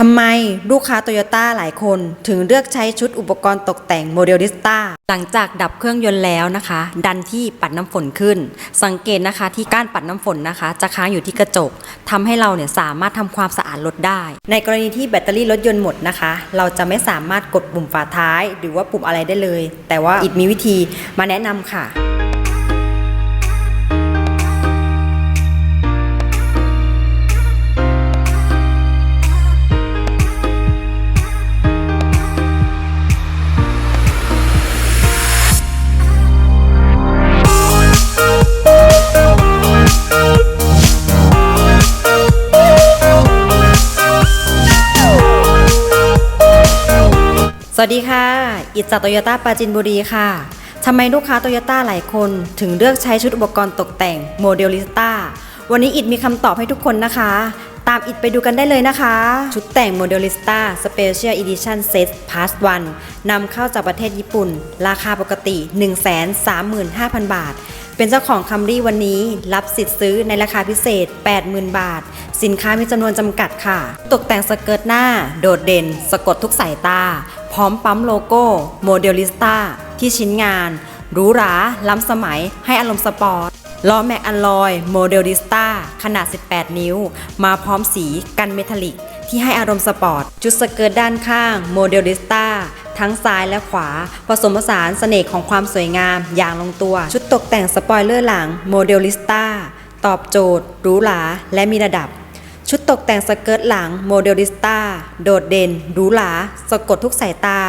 ทำไมลูกค้าโตโยต้าหลายคนถึงเลือกใช้ชุดอุปกรณ์ตกแต่งโมเดลิสต้าหลังจากดับเครื่องยนต์แล้วนะคะ ดันที่ปัดน้ำฝนขึ้น สังเกตนะคะที่ก้านปัดน้ำฝนนะคะ จะค้างอยู่ที่กระจกทำให้เราเนี่ยสามารถทำความสะอาดรถได้ ในกรณีที่แบตเตอรี่รถยนต์หมดนะคะ เราจะไม่สามารถกดปุ่มฝาท้าย หรือว่าปุ่มอะไรได้เลย แต่ว่าอิดมีวิธีมาแนะนำค่ะ สวัสดีค่ะ อิจจากโตโยต้าปราจินบุรีค่ะทำไมลูกค้าโตโยต้าหลายคน ถึงเลือกใช้ชุดอุปกรณ์ตกแต่งโมเดลลิสต้า วันนี้อิดมีคำตอบให้ทุกคนนะคะ ตามอิดไปดูกันได้เลยนะคะ ชุดแต่งโมเดลลิสต้าสเปเชียลอีดิชั่นเซตพาสวันนำเข้าจากประเทศญี่ปุ่น ราคาปกติ 135,000 บาท เป็นเจ้าของคัมรี่วันนี้ รับสิทธิ์ซื้อในราคาพิเศษ 80,000 บาท สินค้ามีจำนวนจำกัดค่ะ ตกแต่งสเกิร์ตหน้า โดดเด่น สะกดทุกสายตา พร้อมปั๊มโลโก้โมเดลิสต้าที่ชิ้นงานหรูหราล้ำสมัยให้อารมณ์สปอร์ตล้อแม็กอัลลอยโมเดลิสต้าขนาด 18 นิ้ว มาพร้อมสีกันเมทัลลิก ที่ให้อารมณ์สปอร์ต จุดสเกิร์ตด้านข้างโมเดลิสต้าทั้งซ้ายและขวา ผสมผสานเสน่ห์ของความสวยงามอย่างลงตัว ชุดตกแต่งสปอยเลอร์หลังโมเดลิสต้าตอบโจทย์หรูหราและมีระดับ ชุดตกแต่งสเกิร์ตหลังโมเดลิสต้าโดดเด่นหรูหราสะกดทุกสายตา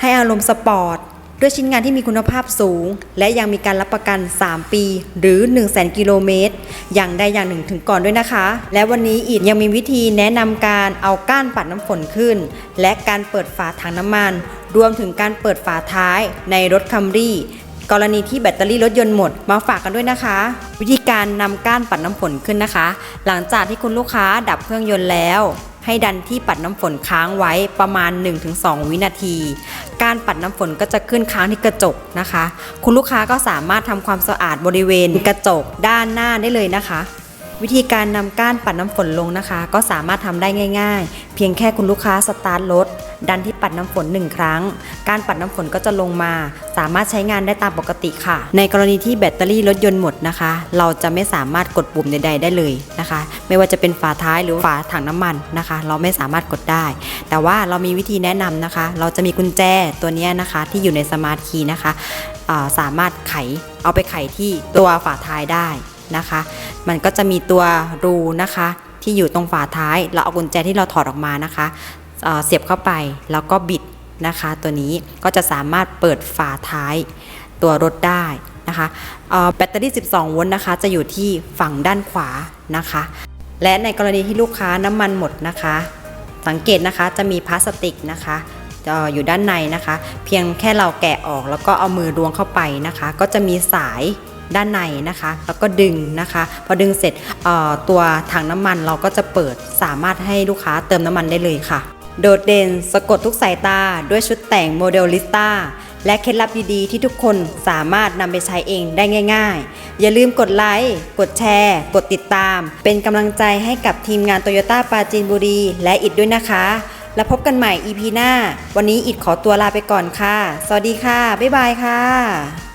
ให้อารมณ์สปอร์ต ด้วยชิ้นงานที่มีคุณภาพสูง และยังมีการรับประกัน 3 ปี หรือ 1 0 0 0 0 0 กิโลเมตร อย่างใดอย่างหนึ่งถึงก่อนด้วยนะคะ และวันนี้อีกยังมีวิธีแนะนำการเอาก้านปัดน้ำฝนขึ้น และการเปิดฝาถังน้ำมัน รวมถึงการเปิดฝาท้ายในรถคัมรี่ กรณีที่แบตเตอรี่รถยนต์หมดมาฝากกันด้วยนะคะ วิธีการนำก้านปัดน้ำฝนขึ้นนะคะ หลังจากที่คุณลูกค้าดับเครื่องยนต์แล้วให้ดันที่ปัดน้ำฝนค้างไว้ประมาณ 1-2 วินาที การปัดน้ำฝนก็จะขึ้นค้างที่กระจกนะคะ คุณลูกค้าก็สามารถทำความสะอาดบริเวณกระจกด้านหน้าได้เลยนะคะ วิธีการนำก้านปัดน้ำฝนลงนะคะ ก็สามารถทำได้ง่าย ๆ เพียงแค่คุณลูกค้าสตาร์ทรถ ดันที่ปัดน้ำฝนหนึ่งครั้ง การปัดน้ำฝนก็จะลงมา สามารถใช้งานได้ตามปกติค่ะ ในกรณีที่แบตเตอรี่รถยนต์หมดนะคะ เราจะไม่สามารถกดปุ่มใด ๆ ได้เลยนะคะ ไม่ว่าจะเป็นฝาท้ายหรือฝาถังน้ำมันนะคะ เราไม่สามารถกดได้ แต่ว่าเรามีวิธีแนะนำนะคะ เราจะมีกุญแจตัวนี้นะคะที่อยู่ในสมาร์ทคีย์นะคะาสามารถไขเอาไปไขที่ตัวฝาท้ายได้นะคะ มันก็จะมีตัวรูนะคะที่อยู่ตรงฝาท้าย เราเอากุญแจที่เราถอดออกมานะคะ เสียบเข้าไปแล้วก็บิดนะคะ ตัวนี้ก็จะสามารถเปิดฝาท้ายตัวรถได้นะคะแบตเตอรี่ 12 โวลต์นะคะ จะอยู่ที่ฝั่งด้านขวานะคะ และในกรณีที่ลูกค้าน้ำมันหมดนะคะ สังเกตนะคะจะมีพลาสติกนะคะอยู่ด้านในนะคะ เพียงแค่เราแกะออกแล้วก็เอามือล้วงเข้าไปนะคะ ก็จะมีสายด้านในนะคะ แล้วก็ดึงนะคะ พอดึงเสร็จตัวถังน้ำมันเราก็จะเปิดสามารถให้ลูกค้าเติมน้ำมันได้เลยค่ะ โดดเด่นสะกดทุกสายตาด้วยชุดแต่งโมเดลลิสต้าและเคล็ดลับดีๆที่ทุกคนสามารถนำไปใช้เองได้ง่าย ๆ อย่าลืมกดไลค์กดแชร์ กดติดตาม เป็นกำลังใจให้กับทีมงานโตโยต้าปราจีนบุรีและอิดด้วยนะคะ แล้วพบกันใหม่ EP หน้า วันนี้อิดขอตัวลาไปก่อนค่ะ สวัสดีค่ะ บ๊ายบายค่ะ